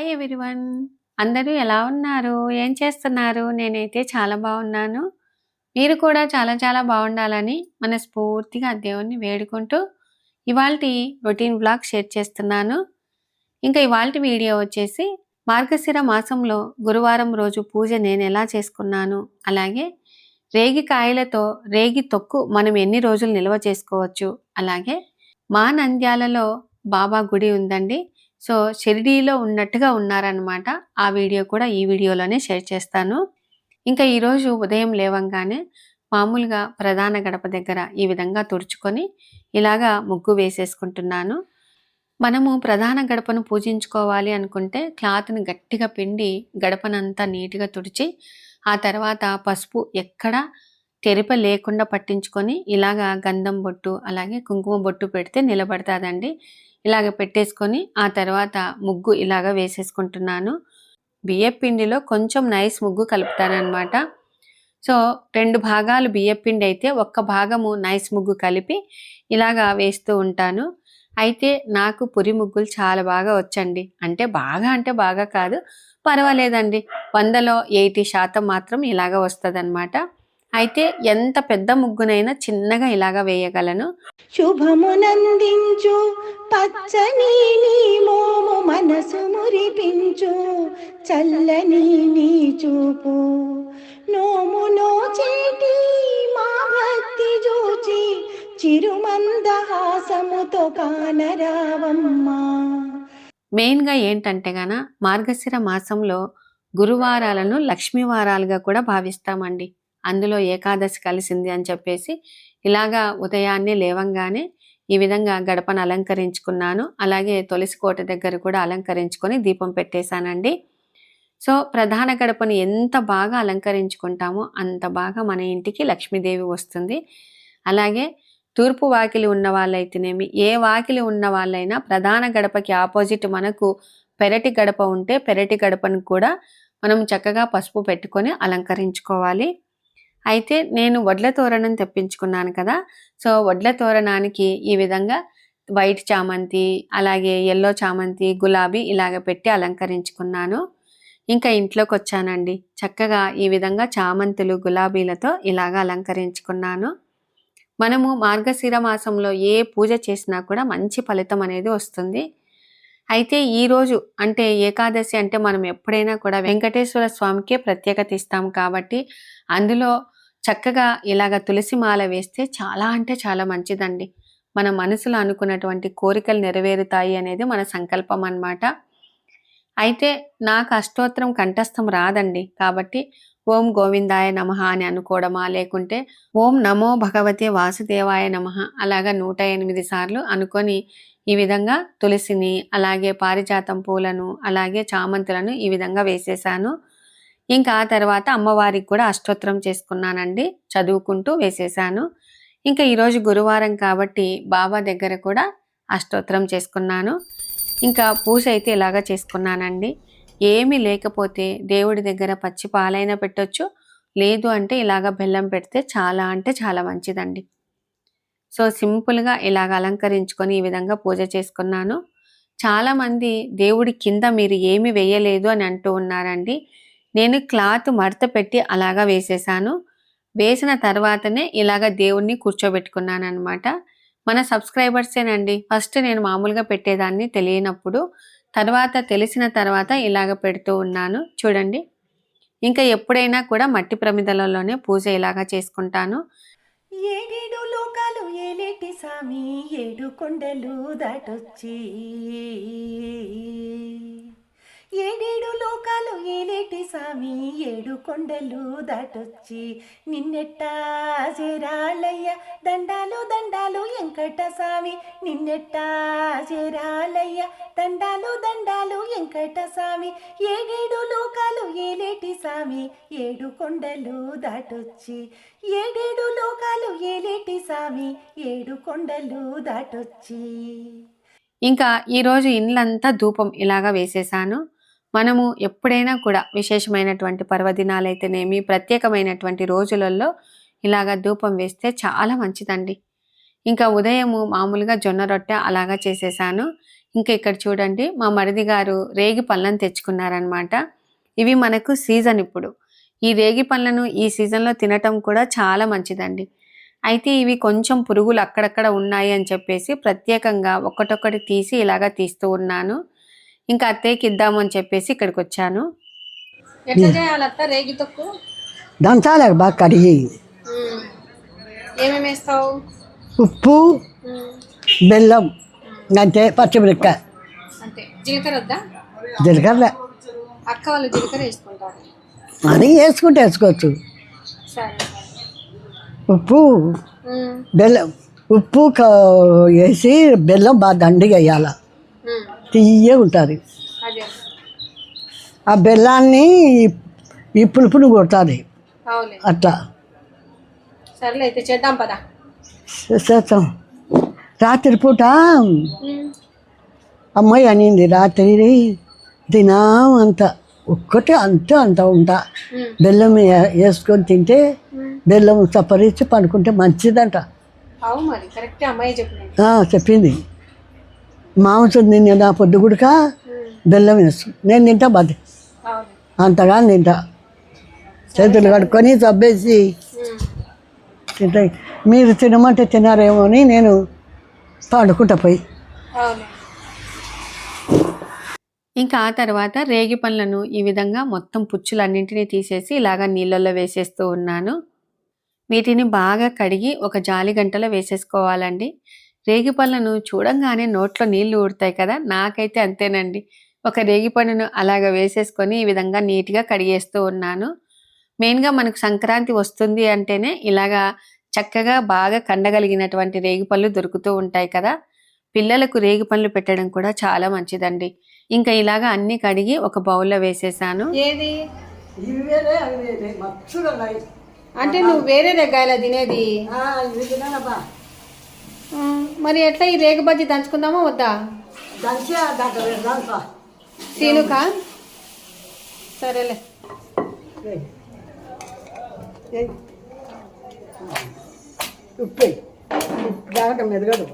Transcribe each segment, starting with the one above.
Hi everyone. అందరూ ఎలా ఉన్నారు? ఏం చేస్తున్నారు? నేనైతే చాలా బాగున్నాను. మీరు కూడా చాలా చాలా బాగుండాలని మనస్ఫూర్తిగా దేవుణ్ణి వేడుకుంటూ ఇవాళ రొటీన్ బ్లాగ్ షేర్ చేస్తున్నాను. ఇంకా ఇవాళ వీడియో వచ్చేసి మార్గశిర మాసంలో గురువారం రోజు పూజ నేను ఎలా చేసుకున్నాను? అలాగే రేగి కాయలతో రేగి తొక్కు మనం ఎన్ని రోజులు నిల్వ చేసుకోవచ్చు? అలాగే మా నంద్యాలలో బాబా గుడి ఉందండి. సో షిరిడీలో ఉన్నట్టుగా ఉన్నారనమాట ఆ వీడియో కూడా ఈ వీడియోలోనే షేర్ చేస్తాను. ఇంకా ఈరోజు ఉదయం లేవంగానే మామూలుగా ప్రధాన గడప దగ్గర ఈ విధంగా తుడుచుకొని ఇలాగా ముగ్గు వేసేసుకుంటున్నాను. మనము ప్రధాన గడపను పూజించుకోవాలి అనుకుంటే క్లాత్ని గట్టిగా పిండి గడపనంతా నీట్గా తుడిచి ఆ తర్వాత పసుపు ఎక్కడ తెరిప లేకుండా పట్టించుకొని ఇలాగా గంధం బొట్టు అలాగే కుంకుమ బొట్టు పెడితే నిలబడతాదండి. ఇలాగ పెట్టేసుకొని ఆ తర్వాత ముగ్గు ఇలాగ వేసేసుకుంటున్నాను. బియ్యం పిండిలో కొంచెం నైస్ ముగ్గు కలుపుతానమాట సో రెండు భాగాలు బియ్యం పిండి అయితే ఒక్క భాగము నైస్ ముగ్గు కలిపి ఇలాగా వేస్తూ ఉంటాను. అయితే నాకు పురి ముగ్గులు చాలా బాగా వచ్చండి. అంటే బాగా అంటే బాగా కాదు పర్వాలేదండి. వందలో ఎయిటీ శాతం మాత్రం ఇలాగ వస్తుంది అయితే ఎంత పెద్ద ముగ్గునైనా చిన్నగా ఇలాగ వేయగలను. శుభమునందించు పచ్చని మోము మనసు మురిపించు చల్లని నీ చూపు. నోము నోచేటి మా భక్తి చూచి చిరుమందహాసముతో కానరావమ్మా. మెయిన్గా ఏంటంటే గన మార్గశిర మాసంలో గురువారాలను లక్ష్మీ వారాలుగా కూడా భావిస్తామండి. అందులో ఏకాదశి కలిసింది అని చెప్పేసి ఇలాగా ఉదయాన్నే లేవంగానే ఈ విధంగా గడపను అలంకరించుకున్నాను. అలాగే తులసి కోట దగ్గర కూడా అలంకరించుకొని దీపం పెట్టేశానండి. సో ప్రధాన గడపను ఎంత బాగా అలంకరించుకుంటామో అంత బాగా మన ఇంటికి లక్ష్మీదేవి వస్తుంది. అలాగే తూర్పు వాకిలి ఉన్న వాళ్ళైతేనేమి ఏ వాకిలి ఉన్న వాళ్ళైనా ప్రధాన గడపకి ఆపోజిట్ మనకు పెరటి గడప ఉంటే పెరటి గడపను కూడా మనం చక్కగా పసుపు పెట్టుకొని అలంకరించుకోవాలి. అయితే నేను వడ్ల తోరణం తెప్పించుకున్నాను కదా సో వడ్ల తోరణానికి ఈ విధంగా వైట్ చామంతి అలాగే ఎల్లో చామంతి గులాబీ ఇలాగ పెట్టి అలంకరించుకున్నాను. ఇంకా ఇంట్లోకి వచ్చానండి చక్కగా ఈ విధంగా చామంతులు గులాబీలతో ఇలాగ అలంకరించుకున్నాను. మనము మార్గశిర మాసంలో ఏ పూజ చేసినా కూడా మంచి ఫలితం అనేది వస్తుంది. అయితే ఈరోజు అంటే ఏకాదశి అంటే మనం ఎప్పుడైనా కూడా వెంకటేశ్వర స్వామికే ప్రత్యేకత ఇస్తాం కాబట్టి అందులో చక్కగా ఇలాగ తులసి మాల వేస్తే చాలా అంటే చాలా మంచిదండి. మన మనసులో అనుకున్నటువంటి కోరికలు నెరవేరుతాయి అనేది మన సంకల్పం అన్నమాట. అయితే నాకు అష్టోత్తరం కంఠస్థం రాదండి కాబట్టి ఓం గోవిందాయ నమ అని అనుకోవడమా? లేకుంటే ఓం నమో భగవతే వాసుదేవాయ నమ? అలాగా నూట ఎనిమిది సార్లు అనుకొని ఈ విధంగా తులసిని అలాగే పారిజాతం పూలను అలాగే చామంతులను ఈ విధంగా వేసేసాను. ఇంకా ఆ తర్వాత అమ్మవారికి కూడా అష్టోత్తరం చేసుకున్నానండి. చదువుకుంటూ వేసేసాను. ఇంకా ఈరోజు గురువారం కాబట్టి బాబా దగ్గర కూడా అష్టోత్తరం చేసుకున్నాను. ఇంకా పూజ అయితే ఇలాగ చేసుకున్నానండి. ఏమీ లేకపోతే దేవుడి దగ్గర పచ్చి పాలైనా పెట్టొచ్చు. లేదు అంటే ఇలాగ బెల్లం పెడితే చాలా అంటే చాలా మంచిదండి. సో సింపుల్గా ఇలాగ అలంకరించుకొని ఈ విధంగా పూజ చేసుకున్నాను. చాలామంది దేవుడి కింద మీరు ఏమి వేయలేదు అని అంటూ ఉన్నారండి. నేను క్లాత్ మడత పెట్టి అలాగా వేసేసాను. వేసిన తర్వాతనే ఇలాగ దేవుణ్ణి కూర్చోబెట్టుకున్నాను అనమాట మన సబ్స్క్రైబర్సేనండి. ఫస్ట్ నేను మామూలుగా పెట్టేదాన్ని తెలియనప్పుడు తర్వాత తెలిసిన తర్వాత ఇలాగ పెడుతూ ఉన్నాను. చూడండి. ఇంకా ఎప్పుడైనా కూడా మట్టి ప్రమిదలలోనే పూజ ఇలాగా చేసుకుంటాను. ఏలేటి సామి ఏడు కొండలు దాటొచ్చి. ఏడేడు లోకాలు ఏలేటి సామి ఏడు కొండలు దాటొచ్చి. నిన్నెట్టా చేరాలయ్య దండాలు దండాలు వెంకట స్వామి నిన్నెట్టా చేరాలయ్య దండాలు దండాలు వెంకట స్వామి ఏడేడు లోకాలు ఏలేటి స్వామి ఏడు కొండలు దాటొచ్చి. ఏడేడు లోకాలు ఏలేటి స్వామి ఏడు కొండలు దాటొచ్చి. ఇంకా ఈరోజు ఇండ్లంతా ధూపం ఇలాగా వేసేసాను మనము ఎప్పుడైనా కూడా విశేషమైనటువంటి పర్వదినాలైతేనేమి ప్రత్యేకమైనటువంటి రోజులలో ఇలాగా ధూపం వేస్తే చాలా మంచిదండి. ఇంకా ఉదయము మామూలుగా జొన్న రొట్టె అలాగా చేసేసాను ఇంకా ఇక్కడ చూడండి మా మరిది గారు రేగి పళ్ళను తెచ్చుకున్నారనమాట. ఇవి మనకు సీజన్ ఇప్పుడు. ఈ రేగి పళ్ళను ఈ సీజన్లో తినటం కూడా చాలా మంచిదండి. అయితే ఇవి కొంచెం పురుగులు అక్కడక్కడ ఉన్నాయి అని చెప్పేసి ప్రత్యేకంగా ఒక్కటొక్కటి తీసి ఇలాగా తీస్తూ ఉన్నాను. ఇంకా అత్తయ్యకి ఇద్దామని చెప్పేసి ఇక్కడికి వచ్చాను. ఎట్లా చేయాలి అత్త? రేగి తొక్కు? దంచాలి బాగా కడిగి. ఏమేమి వేస్తావు? ఉప్పు బెల్లం అంతే పచ్చిమిరపకాయ. అంతే. జీలకర్ర వద్దా? జీలకర్ర. అక్క వాళ్ళు జీలకర్ర వేసుకుంటారు. అది వేసుకుంటే వేసుకోవచ్చు. సరే. ఉప్పు బెల్లం ఉప్పు వేసి బెల్లం బాగా దండిగా వేయాల. తీయ ఉంటుంది. ఆ బెల్లాన్ని ఈ పులుపుని కొడుతుంది. అట్లా. సర్లే అయితే చేద్దాం పదా. చేస్తాం రాత్రి పూట అమ్మాయి అనింది రాత్రి దినం అంత ఒక్కటే అంతే అంత ఉంటా. బెల్లం వేసుకొని తింటే బెల్లం చప్పరించి పడుకుంటే మంచిదంట. అవు మరి కరెక్టే అమ్మాయి చెప్పినట్టు ఆ, చెప్పింది. మాంసం తినే నా పొద్దు గుడక బెల్లం వేసు. నేను తింటా బతి అవును. అంతగా తింటా. చేతులు కడుక్కొని చబ్బేసి తింటా. మీరు తినమంటే తినారేమో అని నేను పండుకుంటా పోయి. అవును. ఇంకా ఆ తర్వాత రేగి పండ్లను ఈ విధంగా మొత్తం పుచ్చులన్నింటినీ తీసేసి ఇలాగా నీళ్ళల్లో వేసేస్తూ ఉన్నాను. వీటిని బాగా కడిగి ఒక జాలి గంటలో వేసేసుకోవాలండి. రేగి పళ్ళను చూడంగానే నోట్లో నీళ్ళు ఊడతాయి కదా నాకైతే అంతేనండి. ఒక రేగి పండును అలాగ వేసేసుకొని ఈ విధంగా నీట్గా కడిగేస్తూ ఉన్నాను. మెయిన్గా మనకు సంక్రాంతి వస్తుంది అంటేనే ఇలాగా చక్కగా బాగా కండగలిగినటువంటి రేగి పళ్ళు దొరుకుతూ ఉంటాయి కదా పిల్లలకు రేగి పళ్ళు పెట్టడం కూడా చాలా మంచిదండి. ఇంకా ఇలాగా అన్ని కడిగి ఒక బౌల్లో వేసేసాను. ఏది? అంటే నువ్వు వేరే రెగ్గాయల తినేది? మరి ఎట్లా ఈ రేగు బజ్జి దంచుకుందామా వద్దా? సీనుకా? సరేలే. ఉప్పు. మెదగదు.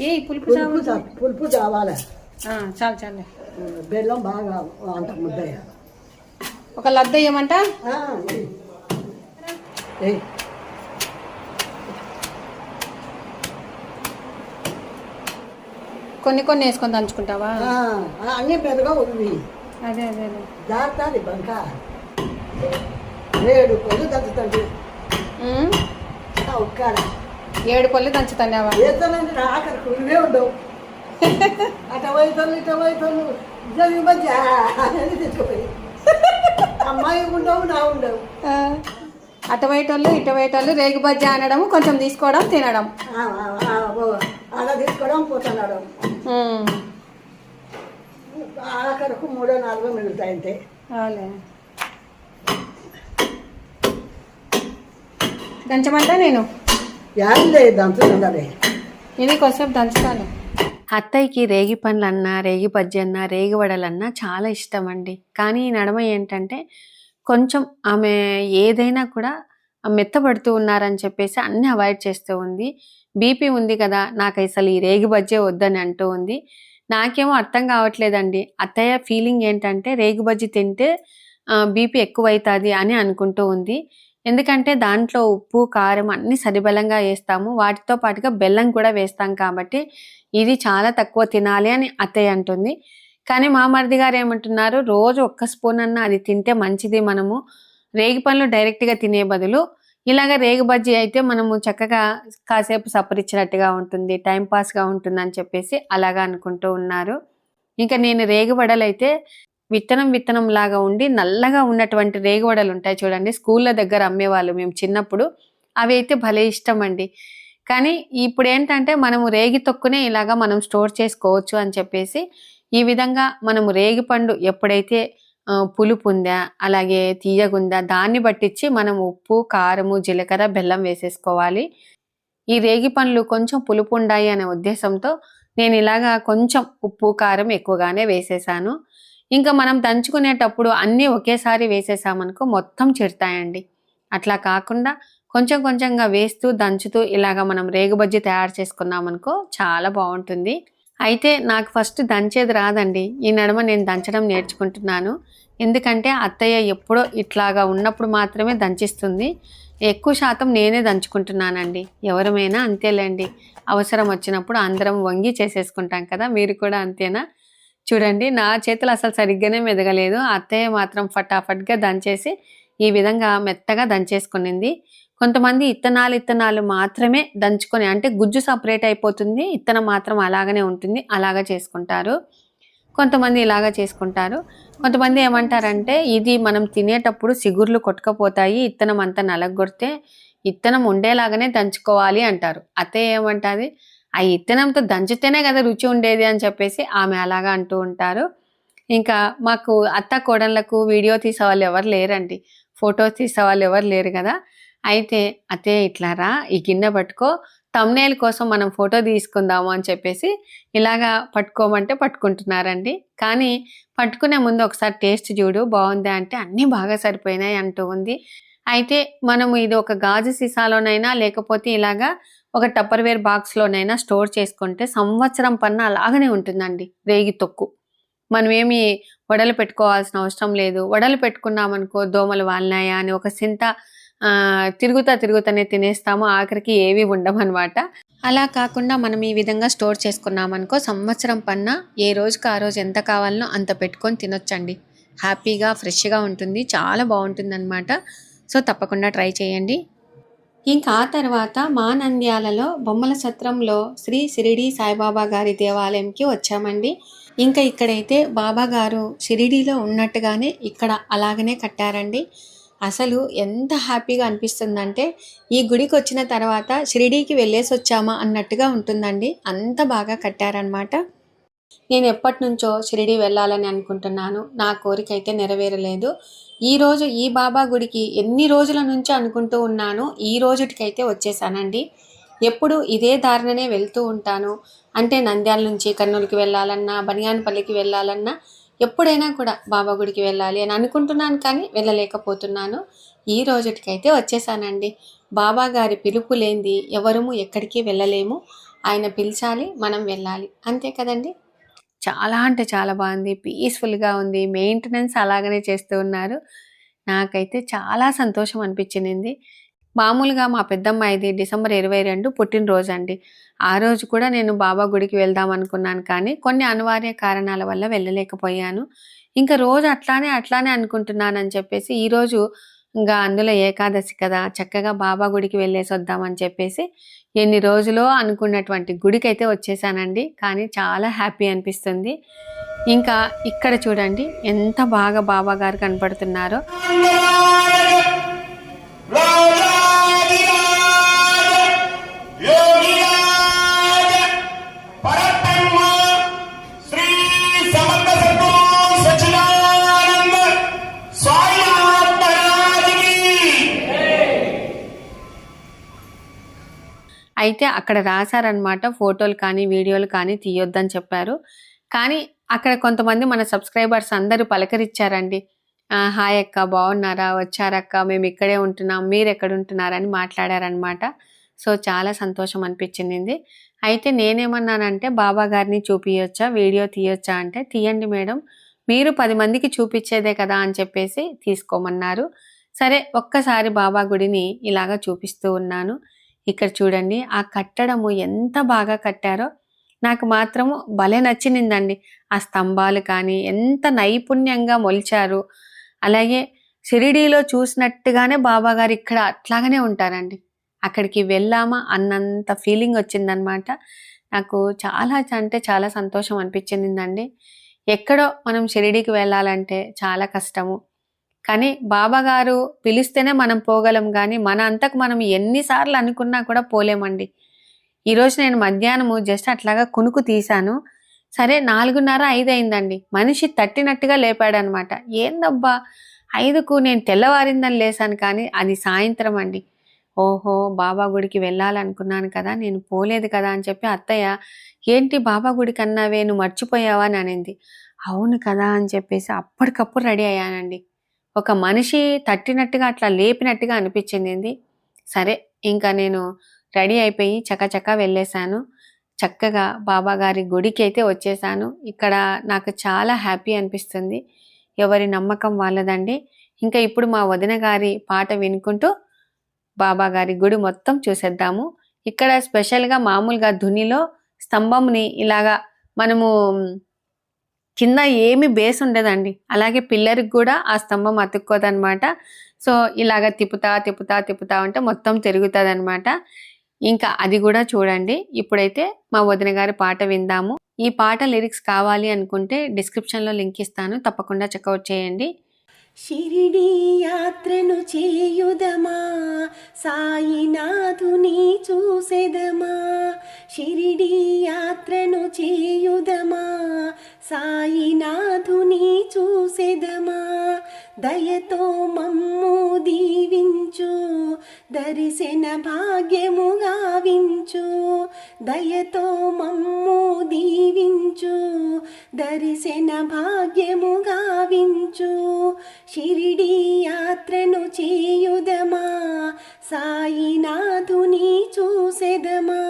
ఏ పులుపు పులుపు చావాలి. చాలు చాలు బెల్లం బాగా అంత ముద్దయ్య. ఒక లద్ద వేయమంట? కొన్ని కొన్ని వేసుకొని దంచుకుంటావా? అన్నీ మెదగా ఉంది. అదే అదే జాగ్రత్త బంక. ఏడు పళ్ళు ఉమ్, ఒక్కడ. ఏడు పళ్ళు దంచుతావా ఏతనండి ఆఖరి కురివే ఉండవు. అట వైతలు ఇట వైతలు జరి మధ్య అనేది తెచ్చుకోపోయి. అమ్మాయి ఉండవు నా ఉండవు. అటువైటోళ్ళు ఇటువైటోళ్ళు రేగు బజ్జి అనడం కొంచెం తీసుకోవడం తినడం. అలా తీసుకోవడం పోతున్నాడు ఆఖరకు మూడో నాలుగో మిగులుతాయి అంతే. అవులే. దంచమంటా నేను? యాడ్ లేదు దంచుతుండదే ఇది కొంచెం దంచుతాను. అత్తయ్యకి రేగి పండ్లన్నా రేగి బజ్జి అన్నా రేగి వడలన్నా చాలా ఇష్టం అండి కానీ ఈ నడమ ఏంటంటే కొంచెం ఆమె ఏదైనా కూడా మెత్తపడుతూ ఉన్నారని చెప్పేసి అన్ని అవాయిడ్ చేస్తూ ఉంది. బీపీ ఉంది కదా నాకు అసలు ఈ రేగి బజ్జే వద్దని అంటూ ఉంది. నాకేమో అర్థం కావట్లేదండి. అత్తయ్య ఫీలింగ్ ఏంటంటే రేగి బజ్జి తింటే బీపీ ఎక్కువైతుంది అని అనుకుంటూ ఉంది. ఎందుకంటే దాంట్లో ఉప్పు కారం అన్ని సరిబలంగా వేస్తాము. వాటితో పాటుగా బెల్లం కూడా వేస్తాం కాబట్టి ఇది చాలా తక్కువ తినాలి అని అత్తయ్య అంటుంది. కానీ మా మరిది గారు ఏమంటున్నారు? రోజు ఒక్క స్పూన్ అన్న అది తింటే మంచిది మనము. రేగి పండ్లు డైరెక్ట్గా తినే బదులు ఇలాగ రేగి బజ్జీ అయితే మనము చక్కగా కాసేపు సపరిచ్చినట్టుగా ఉంటుంది టైం పాస్గా ఉంటుంది అని చెప్పేసి అలాగా అనుకుంటూ ఉన్నారు. ఇంకా నేను రేగి వడలు అయితే విత్తనం విత్తనం లాగా ఉండి నల్లగా ఉన్నటువంటి రేగి వడలు ఉంటాయి చూడండి. స్కూళ్ళ దగ్గర అమ్మేవాళ్ళు మేము చిన్నప్పుడు. అవి అయితే భలే ఇష్టం అండి కానీ ఇప్పుడు ఏంటంటే మనము రేగి తొక్కునే ఇలాగా మనం స్టోర్ చేసుకోవచ్చు అని చెప్పేసి ఈ విధంగా మనము రేగి పండు ఎప్పుడైతే పులుపు ఉందా అలాగే తీయగుందా దాన్ని బట్టించి మనం ఉప్పు కారము జీలకర్ర బెల్లం వేసేసుకోవాలి. ఈ రేగి పండ్లు కొంచెం పులుపు ఉండాయి అనే ఉద్దేశంతో నేను ఇలాగా కొంచెం ఉప్పు కారం ఎక్కువగానే వేసేసాను. ఇంకా మనం దంచుకునేటప్పుడు అన్నీ ఒకేసారి వేసేసామనుకో మొత్తం చిడతాయండి అట్లా కాకుండా కొంచెం కొంచెంగా వేస్తూ దంచుతూ ఇలాగ మనం రేగుబజ్జి తయారు చేసుకున్నామనుకో చాలా బాగుంటుంది. అయితే నాకు ఫస్ట్ దంచేది రాదండి. ఈ నడుమ నేను దంచడం నేర్చుకుంటున్నాను. ఎందుకంటే అత్తయ్య ఎప్పుడో ఇట్లాగా ఉన్నప్పుడు మాత్రమే దంచిస్తుంది. ఎక్కువ శాతం నేనే దంచుకుంటున్నానండి. ఎవరమైనా అంతేలేండి. అవసరం వచ్చినప్పుడు అందరం వంగి చేసేసుకుంటాం కదా మీరు కూడా అంతేనా? చూడండి నా చేతులు అసలు సరిగ్గానే మెదగలేదు. అత్తయ్య మాత్రం ఫటాఫట్గా దంచేసి ఈ విధంగా మెత్తగా దంచేసుకునింది. కొంతమంది ఇత్తనాలు ఇత్తనాలు మాత్రమే దంచుకొని అంటే గుజ్జు సపరేట్ అయిపోతుంది. ఇత్తనం మాత్రం అలాగనే ఉంటుంది. అలాగా చేసుకుంటారు. కొంతమంది ఇలాగా చేసుకుంటారు. కొంతమంది ఏమంటారంటే ఇది మనం తినేటప్పుడు సిగుర్లు కొట్టుకపోతాయి. ఇత్తనం అంతా నలగొడితే ఇత్తనం ఉండేలాగానే దంచుకోవాలి అంటారు. అతే ఏమంటుంది? ఆ ఇత్తనంతో దంచితేనే కదా రుచి ఉండేది అని చెప్పేసి ఆమె అలాగా అంటూ ఉంటారు. ఇంకా మాకు అత్త కోడళ్ళకు వీడియో తీసే వాళ్ళు ఎవరు లేరండి. ఫొటోస్ తీసే వాళ్ళు ఎవరు లేరు కదా. అయితే అతే ఇట్లా రా ఈ గిన్నె పట్టుకో తమ్నేల్ కోసం మనం ఫోటో తీసుకుందాము అని చెప్పేసి ఇలాగా పట్టుకోమంటే పట్టుకుంటున్నారండి. కానీ పట్టుకునే ముందు ఒకసారి టేస్ట్ చూడు బాగుందా అంటే అన్నీ బాగా సరిపోయినాయి అంటూ ఉంది. అయితే మనము ఇది ఒక గాజు సీసాలోనైనా లేకపోతే ఇలాగా ఒక టప్పర్వేర్ బాక్స్లోనైనా స్టోర్ చేసుకుంటే సంవత్సరం పన్న అలాగనే ఉంటుందండి రేగి తొక్కు. మనం ఏమి వడలు పెట్టుకోవాల్సిన అవసరం లేదు. వడలు పెట్టుకున్నామనుకో దోమలు వాలినాయా అని ఒక సింత తిరుగుతా తిరుగుతానే తినేస్తాము. ఆఖరికి ఏవి ఉండమన్నమాట అలా కాకుండా మనం ఈ విధంగా స్టోర్ చేసుకున్నామనుకో సంవత్సరం పన్న ఏ రోజుకి ఆ రోజు ఎంత కావాలనో అంత పెట్టుకొని తినొచ్చండి. హ్యాపీగా ఫ్రెష్గా ఉంటుంది. చాలా బాగుంటుంది అనమాట సో తప్పకుండా ట్రై చేయండి. ఇంకా ఆ తర్వాత మా నంద్యాలలో బొమ్మల సత్రంలో శ్రీ షిరిడి సాయిబాబా గారి దేవాలయంకి వచ్చామండి. ఇంకా ఇక్కడైతే బాబా గారు షిరిడీలో ఉన్నట్టుగానే ఇక్కడ అలాగనే కట్టారండి. అసలు ఎంత హ్యాపీగా అనిపిస్తుందంటే ఈ గుడికి వచ్చిన తర్వాత షిరిడీకి వెళ్ళేసి వచ్చామా అన్నట్టుగా ఉంటుందండి. అంత బాగా కట్టారనమాట నేను ఎప్పటి నుంచో షిరిడి వెళ్ళాలని అనుకుంటున్నాను. నా కోరిక అయితే నెరవేరలేదు. ఈరోజు ఈ బాబా గుడికి ఎన్ని రోజుల నుంచో అనుకుంటూ ఉన్నాను ఈ రోజుటికైతే వచ్చేసానండి. ఎప్పుడు ఇదే దారిననే వెళ్తూ ఉంటాను. అంటే నంద్యాల నుంచి కర్నూలుకి వెళ్ళాలన్నా బనియానపల్లికి వెళ్ళాలన్నా ఎప్పుడైనా కూడా బాబా గుడికి వెళ్ళాలి అని అనుకుంటున్నాను కానీ వెళ్ళలేకపోతున్నాను. ఈ రోజుటికైతే వచ్చేసానండి. బాబా గారి పిలుపు లేనిది ఎవరము ఎక్కడికి వెళ్ళలేము. ఆయన పిలిచాలి మనం వెళ్ళాలి. అంతే కదండి? చాలా అంటే చాలా బాగుంది. పీస్ఫుల్గా ఉంది. మెయింటెనెన్స్ అలాగనే చేస్తూ ఉన్నారు. నాకైతే చాలా సంతోషం అనిపించింది. మామూలుగా మా పెద్దమ్మాయిది డిసెంబర్ ఇరవై రెండు పుట్టినరోజు అండి ఆ రోజు కూడా నేను బాబా గుడికి వెళ్దాం అనుకున్నాను కానీ కొన్ని అనివార్య కారణాల వల్ల వెళ్ళలేకపోయాను. ఇంకా రోజు అట్లానే అట్లానే అనుకుంటున్నానని చెప్పేసి ఈరోజు ఇంకా అందులో ఏకాదశి కదా చక్కగా బాబా గుడికి వెళ్ళేసి వద్దామని చెప్పేసి ఎన్ని రోజులో అనుకున్నటువంటి గుడికి అయితే వచ్చేసానండి. కానీ చాలా హ్యాపీ అనిపిస్తుంది. ఇంకా ఇక్కడ చూడండి ఎంత బాగా బాబా గారు కనపడుతున్నారో. అయితే అక్కడ రాశారనమాట ఫోటోలు కానీ వీడియోలు కానీ తీయొద్దని చెప్పారు. కానీ అక్కడ కొంతమంది మన సబ్స్క్రైబర్స్ అందరూ పలకరించారండి హాయ్ అక్క బాగున్నారా? వచ్చారక్క మేము ఇక్కడే ఉంటున్నాం మీరు ఎక్కడ ఉంటున్నారని మాట్లాడారనమాట సో చాలా సంతోషం అనిపించింది. అయితే నేనేమన్నానంటే బాబా గారిని చూపించొచ్చా వీడియో తీయొచ్చా? అంటే తీయండి మేడం. మీరు పది మందికి చూపించేదే కదా అని చెప్పేసి తీసుకోమన్నారు. సరే ఒక్కసారి బాబా గుడిని ఇలాగా చూపిస్తూ ఉన్నాను. ఇక్కడ చూడండి ఆ కట్టడము ఎంత బాగా కట్టారో. నాకు మాత్రము భలే నచ్చినిందండి. ఆ స్తంభాలు కానీ ఎంత నైపుణ్యంగా మొలిచారు. అలాగే షిరిడీలో చూసినట్టుగానే బాబాగారు ఇక్కడ అట్లాగనే ఉంటారండి. అక్కడికి వెళ్ళామా అన్నంత ఫీలింగ్ వచ్చిందనమాట. నాకు చాలా అంటే చాలా సంతోషం అనిపించిందండి. ఎక్కడో మనం షిరిడీకి వెళ్ళాలంటే చాలా కష్టము. కానీ బాబాగారు పిలిస్తేనే మనం పోగలం కానీ మన అంతకు మనం ఎన్నిసార్లు అనుకున్నా కూడా పోలేమండి. ఈరోజు నేను మధ్యాహ్నము జస్ట్ అట్లాగా కునుకు తీశాను. సరే నాలుగున్నర ఐదు అయిందండి మనిషి తట్టినట్టుగా లేపాడనమాట. ఏందబ్బా ఐదుకు నేను తెల్లవారిందని లేసాను కానీ అది సాయంత్రం అండి. ఓహో బాబా గుడికి వెళ్ళాలనుకున్నాను కదా నేను పోలేదు కదా అని చెప్పి అత్తయ్య ఏంటి బాబా గుడికి అన్నావే నువ్వు మర్చిపోయావా అని అనింది. అవును కదా అని చెప్పేసి అప్పటికప్పుడు రెడీ అయ్యానండి. ఒక మనిషి తట్టినట్టుగా అట్లా లేపినట్టుగా అనిపించింది సరే ఇంకా నేను రెడీ అయిపోయి చకచకా వెళ్ళేశాను. చక్కగా బాబా గారి గుడికి అయితే వచ్చేసాను ఇక్కడ నాకు చాలా హ్యాపీ అనిపిస్తుంది. ఎవరి నమ్మకం వాళ్ళదండి. ఇంకా ఇప్పుడు మా వదిన గారి పాట వినుకుంటూ బాబా గారి గుడి మొత్తం చూసేద్దాము. ఇక్కడ స్పెషల్గా మామూలుగా ధునిలో స్తంభంని ఇలాగా మనము కింద ఏమి బేస్ ఉండదండి. అలాగే పిల్లర్కి కూడా ఆ స్తంభం అతుక్కోదనమాట సో ఇలాగ తిప్పుతా తిప్పుతా తిప్పుతా ఉంటే మొత్తం తిరుగుతుంది అనమాట ఇంకా అది కూడా చూడండి. ఇప్పుడైతే మా వదిన గారి పాట విందాము. ఈ పాట లిరిక్స్ కావాలి అనుకుంటే డిస్క్రిప్షన్లో లింక్ ఇస్తాను. తప్పకుండా చెక్అవుట్ చేయండి. షిరిడి యాత్రను చేయుదమా? సాయినాథుని చూసెదమా? షిరిడి యాత్రను చేయుదమా? సాయినాథుని చూసెదమా? దయతో మమ్ము దీవించు దర్శన భాగ్యము గావించు దయతో మమ్ము దీవించు దర్శన భాగ్యము గావించు షిరిడి యాత్రను చేయుదమా? సాయినాథుని చూసెదమా?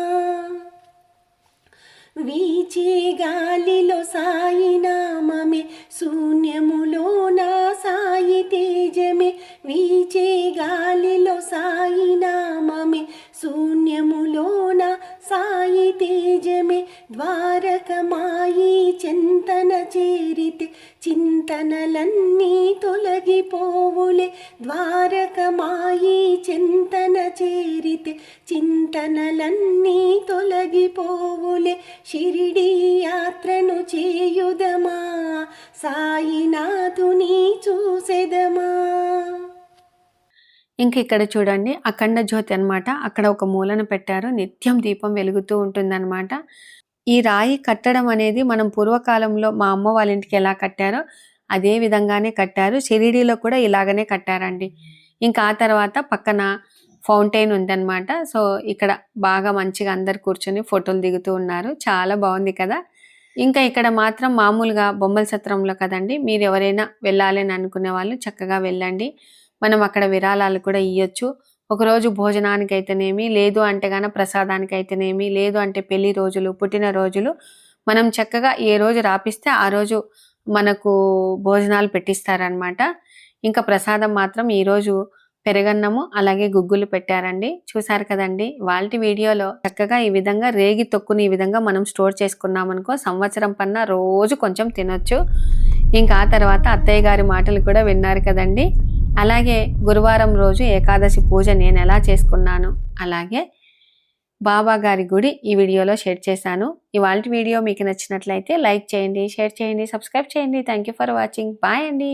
వీచే గాలిలో సాయి నామమే శూన్యములో నా సాయి తేజమే. వీచే గాలిలో సాయి నామమే శూన్యములో నా సాయి తేజమే. ద్వారకమాయి చింతన చేరితే చింతనలన్నీ తొలగిపోవులే. ద్వారకమాయి చింతన చేరితే చింత చింతనలన్నీ తొలగిపోవులే. షిరిడి యాత్రను చేయుదమా? సాయినాథుని చూసెదమా? ఇంక ఇక్కడ చూడండి అఖండ జ్యోతి అనమాట అక్కడ ఒక మూలన పెట్టారు. నిత్యం దీపం వెలుగుతూ ఉంటుందన్నమాట. ఈ రాయి కట్టడం అనేది మనం పూర్వకాలంలో మా అమ్మ వాళ్ళ ఇంటికి ఎలా కట్టారో అదే విధంగానే కట్టారు. షిరిడీలో కూడా ఇలాగనే కట్టారండి. ఇంకా ఆ తర్వాత పక్కన ఫౌంటైన్ ఉందన్నమాట. సో ఇక్కడ బాగా మంచిగా అందరు కూర్చొని ఫోటోలు దిగుతూ ఉన్నారు. చాలా బాగుంది కదా. ఇంకా ఇక్కడ మాత్రం మామూలుగా బొమ్మల సత్రంలో కదండి మీరు ఎవరైనా వెళ్ళాలని అనుకునే వాళ్ళు చక్కగా వెళ్ళండి. మనం అక్కడ విరాళాలు కూడా ఇవ్వచ్చు ఒకరోజు భోజనానికి అయితేనేమి లేదు అంటే గాన ప్రసాదానికి అయితేనేమి లేదు అంటే పెళ్ళి రోజులు పుట్టిన రోజులు మనం చక్కగా ఏ రోజు రాపిస్తే ఆ రోజు మనకు భోజనాలు పెట్టిస్తారనమాట ఇంకా ప్రసాదం మాత్రం ఈరోజు పెరగన్నము. అలాగే గుగ్గులు పెట్టారండి. చూసారు కదండి. వాళ్ళ వీడియోలో చక్కగా ఈ విధంగా రేగి తొక్కుని ఈ విధంగా మనం స్టోర్ చేసుకున్నామనుకో సంవత్సరం పన్నా రోజు కొంచెం తినొచ్చు. ఇంకా ఆ తర్వాత అత్తయ్య గారి మాటలు కూడా విన్నారు కదండి. అలాగే గురువారం రోజు ఏకాదశి పూజ నేను ఎలా చేసుకున్నాను? అలాగే బాబా గారి గుడి ఈ వీడియోలో షేర్ చేశాను. ఇవాళ వీడియో మీకు నచ్చినట్లయితే లైక్ చేయండి షేర్ చేయండి సబ్స్క్రైబ్ చేయండి. Thank you for watching. Bye అండి.